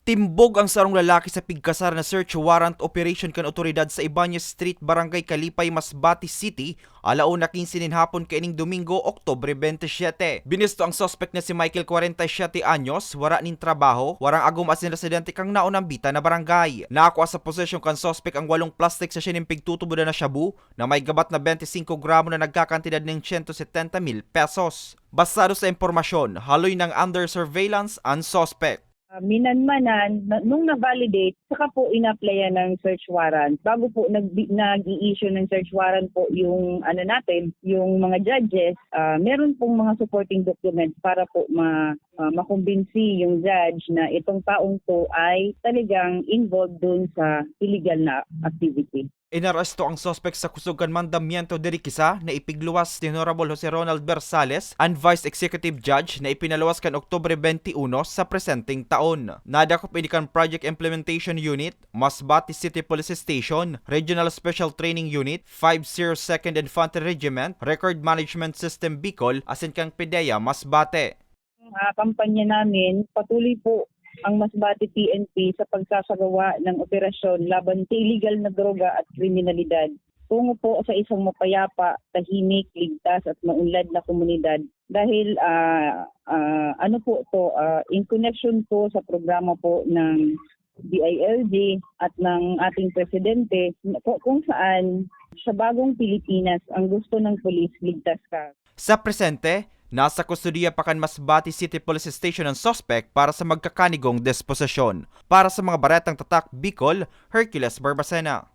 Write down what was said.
Timbog ang sarong lalaki sa pigkasar na search warrant operation kan otoridad sa Ibanez Street, Barangay Kalipay, Masbate City, alauna 15 nin hapon kaining Domingo, Oktobre 27. Binisto ang suspect na si Michael 47 anyos, wara nin trabaho, warang agum as residente kang naunang bita na barangay. Nakakuha sa posesyon kan suspect ang walong plastic sa sinimpig tutubo na shabu na may gabat na 25 gramo na nagkakantidad ng 170 mil pesos. Basado sa impormasyon, haloy ng under surveillance ang suspect. Uh, minanmanan, na, nung na-validate, saka po in-applyan ng search warrant. Bago po nag, nag-i-issue ng search warrant po yung ano natin, yung mga judges, ah, meron pong mga supporting documents para po ma, ah, makumbinsi yung judge na itong taong to ay talagang involved dun sa illegal na activity. Inaresto ang suspect sa kusugan mandamiento de Riquisa na ipigluwas ni Honorable Jose Ronald Bersales and Vice Executive Judge na ipinaluwas kan Oktubre 21 sa presenteng taon. Nadakop inikan Project Implementation Unit, Masbate City Police Station, Regional Special Training Unit, 502nd Infantry Regiment, Record Management System Bicol, asin kang PDEA Masbate. Ang ah, kampanya namin, patuloy po ang Masbate PNP sa pagsasagawa ng operasyon laban sa illegal na droga at kriminalidad. Tungo po sa isang mapayapa, tahimik, ligtas at maunlad na komunidad. Dahil ah, ah, ano po to, ah, in connection po sa programa po ng DILG at ng ating presidente kung saan sa bagong Pilipinas ang gusto ng polis ligtas ka. Sa presente, nasa kustudiya pa kan Masbate City Police Station ang suspect para sa magkakanigong disposisyon. Para sa mga baretang tatak Bicol, Hercules Barbacena.